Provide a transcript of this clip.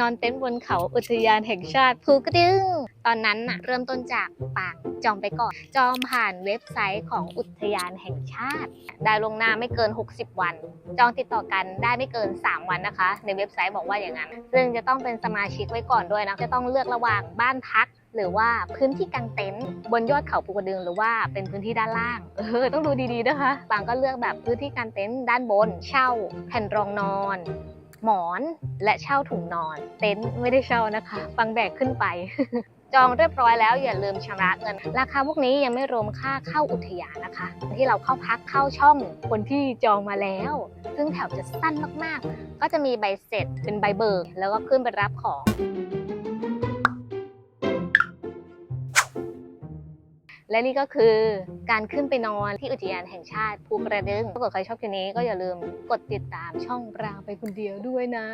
นอนเต็นท์บนเขาอุทยานแห่งชาติภูกระดึงตอนนั้นน่ะเริ่มต้นจากปางจองไปก่อน จองผ่านเว็บไซต์ของอุทยานแห่งชาติ ได้ลงหน้าไม่เกิน 60 วัน จองติดต่อกันได้ไม่เกิน 3 วันนะคะ ในเว็บไซต์บอกว่าอย่างนั้น ซึ่งจะต้องเป็นสมาชิกไว้ก่อนด้วยนะจะต้องเลือกระหว่างบ้านพักหรือว่าพื้นที่กางเต็นท์บนยอดเขาภูกระดึงหรือว่าเป็นพื้นที่ด้านล่าง เออต้องดูดีๆนะคะบางก็เลือกแบบพื้นที่กางเต็นท์ด้านบน เช่า แผ่นรองนอน หมอนและเช่าถุงนอน เต็นท์ไม่ได้เช่านะคะ ฟังแบกขึ้นไป จองเรียบร้อยแล้วอย่าลืมชำระเงิน ราคาพวกนี้ยังไม่รวมค่าเข้าอุทยานนะคะ ที่เราเข้าพักเข้าช่องคนที่จองมาแล้ว ซึ่งแถวจะสั้นมากๆ ก็จะมีใบเสร็จเป็นใบเบิกแล้วก็ขึ้นไปรับของ และนี่ก็คือการขึ้นไปนอนที่อุทยานแห่งชาติภูกระดึงถ้าเกิดใครชอบคลิปนี้ก็อย่าลืมกดติดตามช่องปรางไปคนเดียวด้วยนะ